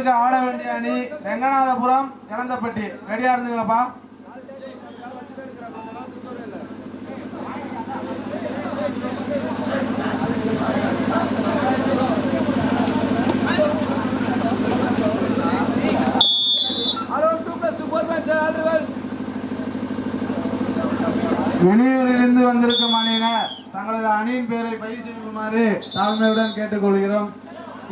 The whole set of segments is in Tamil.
வந்திருக்க ஆட வேண்டிய அணி ரெங்கநாதபுரம் இளந்தப்பட்டி ரெடியா இருந்துங்களப்பா வெளியூரிலிருந்து வந்திருக்கும் அணியினர் தங்களது அணியின் பெயரை பயிர் செய்யுமாறு தாழ்மையுடன் கேட்டுக்கொள்கிறோம்.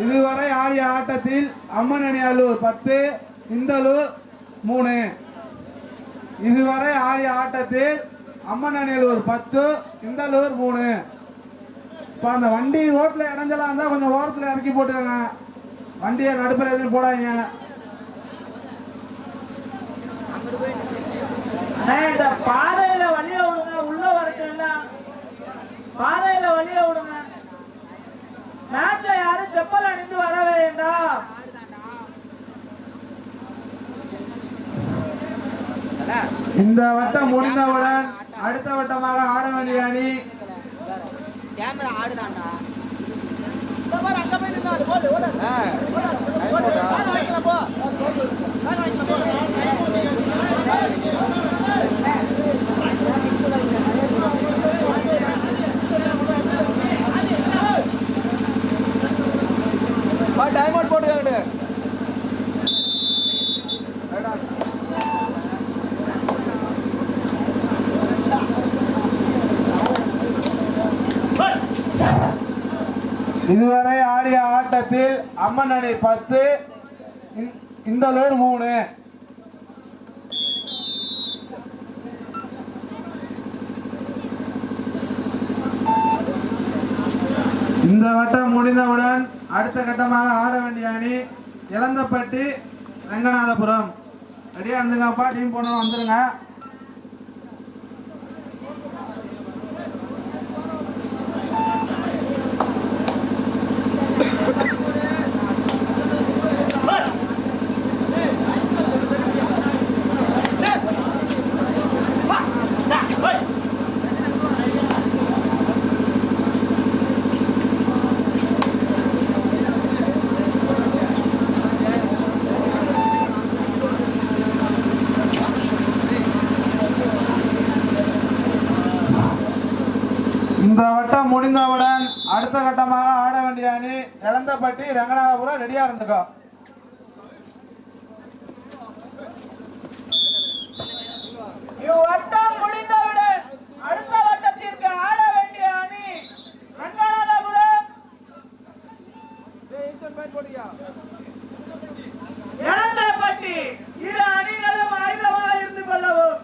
இதுவரை ஆடிய ஆட்டத்தில் அம்மன் அணியாளூர் பத்து இந்தலூர் மூணு. இதுவரை ஆடிய ஆட்டத்தில் அம்மன் அணியாலூர் பத்து இந்தலூர் மூணு. இப்போ அந்த வண்டி ரோட்டில் இடைஞ்சலாம் இருந்தால் கொஞ்சம் ஓரத்தில் இறக்கி போட்டுக்கோங்க. வண்டியை நடுப்புற எதுவும் போடாதீங்க. இந்த பாதையில வழிய விடுங்க. உள்ள வரட்டும் பாதையில வழிய விடுங்க. மேட்ல யாரும் செப்பல் அணிந்து வர வேண்டாம் இந்த வட்டம் முடிந்தவுடன் அடுத்த வட்டமாக ஆட வேண்டிய அணி கேமரா ஆடுதாண்டா அங்க போய் நின்னா, அது போடு, ஓடு. ஓடு, கால் வாங்கிக்கலாம் போ. கால் வாங்கிக்கலாம் போ. டைம் அவுட் போட்டுக்காங்க இதுவரை ஆடிய ஆட்டத்தில் அம்மன் அணி பத்து இந்த- லோன் மூணு. இந்த வட்டம் முடிந்தவுடன் அடுத்த கட்டமாக ஆட வேண்டிய அணி இளந்தப்பட்டி ரங்கநாதபுரம். ரெடியா இருந்துங்கப்பா டீம் போனோம் வந்துருங்க. முடிந்தவுடன் அடுத்த கட்டமாக ஆட வேண்டிய அணி இளந்தப்பட்டி ரங்கநாதபுரம் ரெடியா இருந்துக்கோ. இவ்வட்டம் முடிந்தவுடன் அடுத்த வட்டத்திற்கு ஆட வேண்டிய அணி ரங்கநாதபுரம். இளந்தப்பட்டி இரு அணிகளும் ஆயுதமாக இருந்து கொள்ளவும்.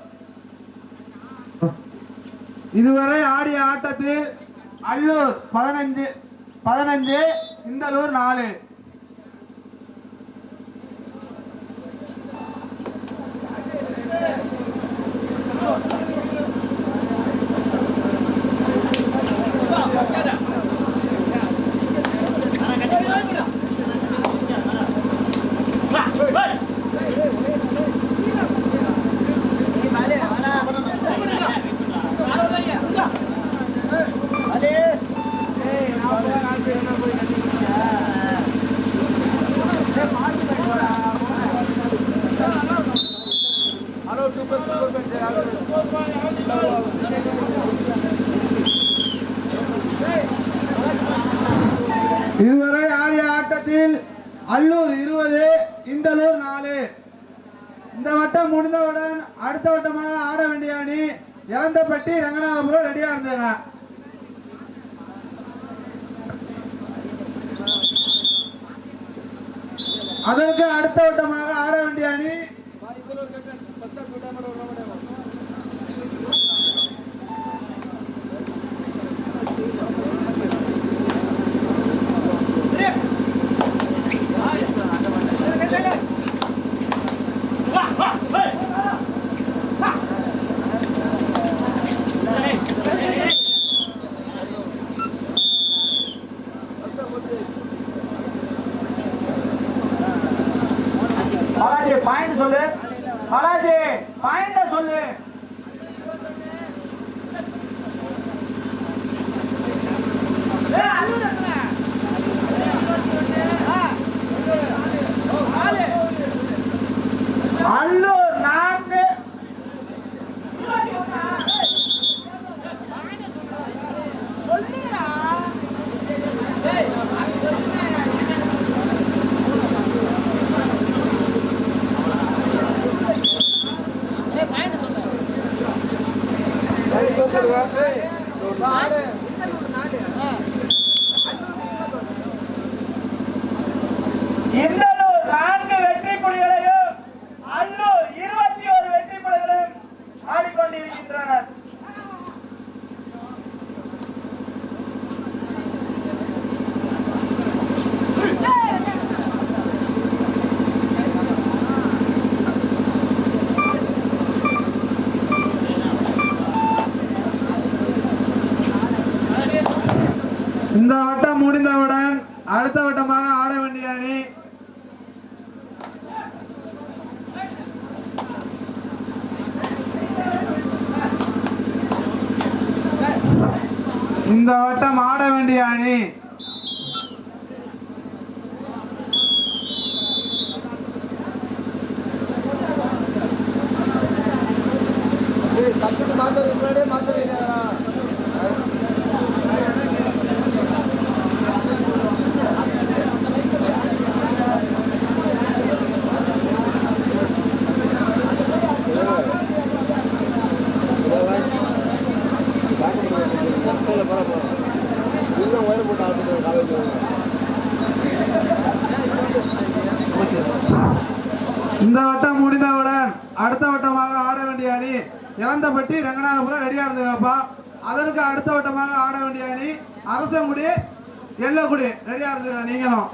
இதுவரை ஆடிய ஆட்டத்தில் அல்லூர் பதினஞ்சு பதினஞ்சு இந்தலூர் நாலு இதுவரை ஆடிய ஆட்டத்தில் அல்லூர் இருபது இந்தலூர் நாலு வட்டம் முடிந்தவுடன் அடுத்த வட்டமாக ஆட வேண்டிய அணி இளந்தப்பட்டி ரங்கநாதபுரம் ரெடியா இருந்துங்க அதற்கு அடுத்த வட்டமாக ஆட வேண்டிய அணி பேசு சொல்லு. அடுத்த வட்டமாக ஆட வேண்டிய அணி. இந்த வட்டம் ஆட வேண்டிய அணி. மாத்திரை மாத்திரை வட்டம் முடிந்தவுடன் அடுத்த வட்டமாக ஆட வேண்டிய அணி இளந்தப்பட்டி ரங்கநாதபுரம் ரெடியா இருந்துக்கப்பா அதற்கு அடுத்த வட்டமாக ஆட வேண்டிய அணி அரசங்குடி எல்லக்குடி ரெடியா இருந்துக்க நீங்களும்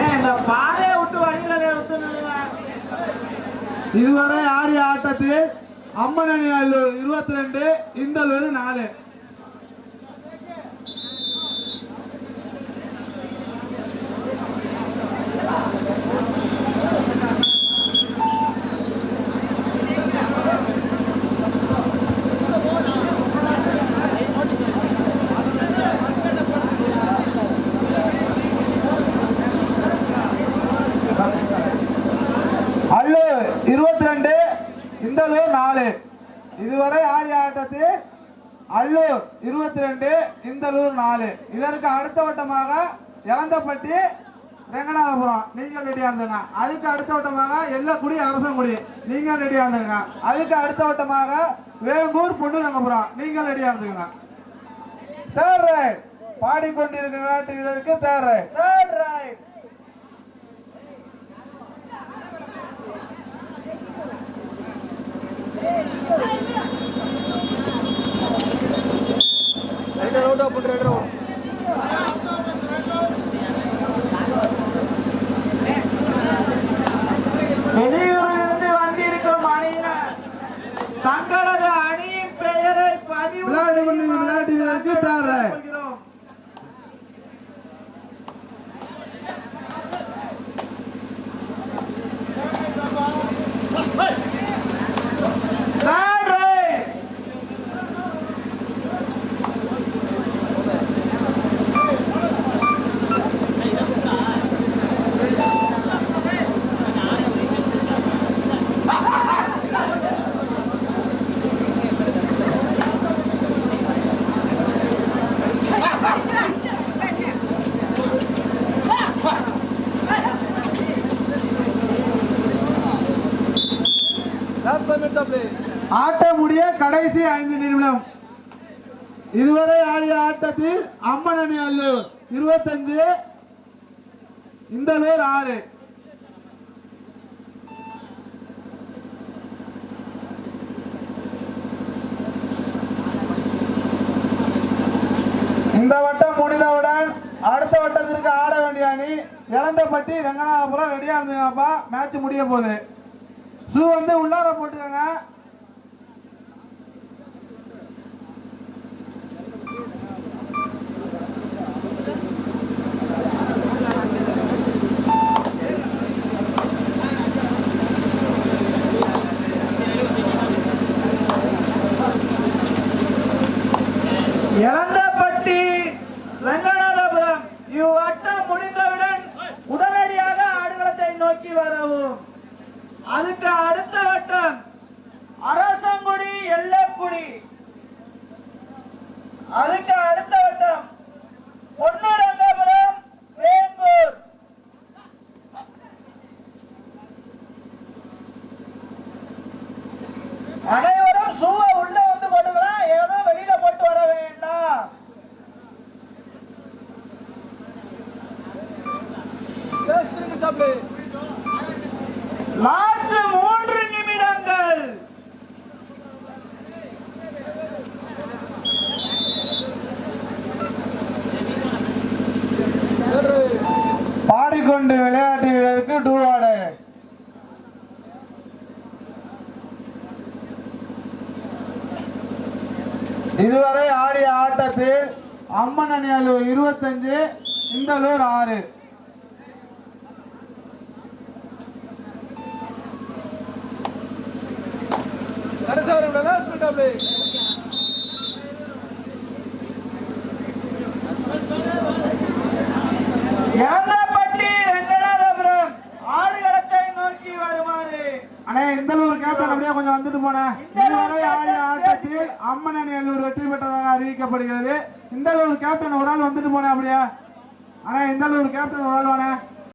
ஏன் இந்த பாதையை விட்டு வழியில விட்டு நில்லுங்க இதுவரை ஆடிய ஆட்டத்தில் அம்மன் அணி இருபத்தி ரெண்டு இந்தலூர் நாலு அல்லூர் இருபத்தி ரெண்டு இந்தலூர் நாலு இதுவரை ஆடிய ஆட்டத்தில் அல்லூர் இருபத்தி ரெண்டு இந்தலூர் நாலு இதற்கு அடுத்த வட்டமாக இளந்தப்பட்டி ரெங்கநாதபுரம் நீங்கள் ரெடியா இருந்துங்க. அதுக்கு அடுத்த வட்டமாக எல்லக்குடி அரசங்குடி. நீங்கள் ரெடியா இருந்துங்க. அதுக்கு அடுத்த வட்டமாக வேங்கூர் பொன்னுரங்கபுரம். நீங்கள் ரெடியா இருந்துங்க. தேர்ட் ரைட் பாடிக்கொண்டிருக்கிற நாட்டு வீரருக்கு தேர்ட் ரைட் தேர்ட் ரைட் வெளியூரிலிருந்து வந்திருக்கும் அணியினர் தங்களது அணியின் பெயரை பதிவு விளையாட்டு கொண்டிருக்கும் விளையாட்டு வீரருக்கு தேர்ட் ரைட் கொள்கிறோம். Third right. ஆட்டம் கடைசி ஐந்து நிமிடம். இதுவரை ஆடிய ஆட்டத்தில் அம்மன் அணி அல்லூர் இருபத்தஞ்சு இந்த இந்தலூர் ஆறு. இந்த வட்டம் முடிந்தவுடன் அடுத்த வட்டத்திற்கு ஆட வேண்டிய அணி இளந்தப்பட்டி ரங்கநாதபுரம் ரெடியா இருந்துங்கப்பா மேட்ச் முடிய போகுது. ஷூ வந்து உள்ளார போட்டுக்கோங்க எலந்தப்பட்டி ரங்கநாதபுரம் இவ்வட்டம் முடிந்தவுடன் உடனடியாக ஆடுகளத்தை நோக்கி வரவும். அதுக்கு அடுத்த வட்டம் அரசங்குடி எல்லக்குடி அதுக்கு அடுத்த வட்டம் பொன்னூர் பாடிக்கொண்டு விளையாட்டு வீரருக்கு டூ ஆர்டர் இதுவரை ஆடிய ஆட்டத்தில் அம்மன் அணியாலூர் இருபத்தஞ்சு இந்தலூர் ஆறு. யாந்தப்பட்டி ரங்கநாதபுரம் ஆடுகளத்தை நோக்கி வருமாறு அண்ணே இந்தலூர் வந்துட்டு போன இதுவரை ஆடிய ஆட்டத்தில் அம்மன் அணியாலூர் வெற்றி பெற்றதாக அறிவிக்கப்படுகிறது. இந்தலூர் கேப்டன் ஒரு ஆள் வந்துட்டு போனேன் அப்படியே? இந்த இந்தலூர் கேப்டன் ஒரு ஆள் வானே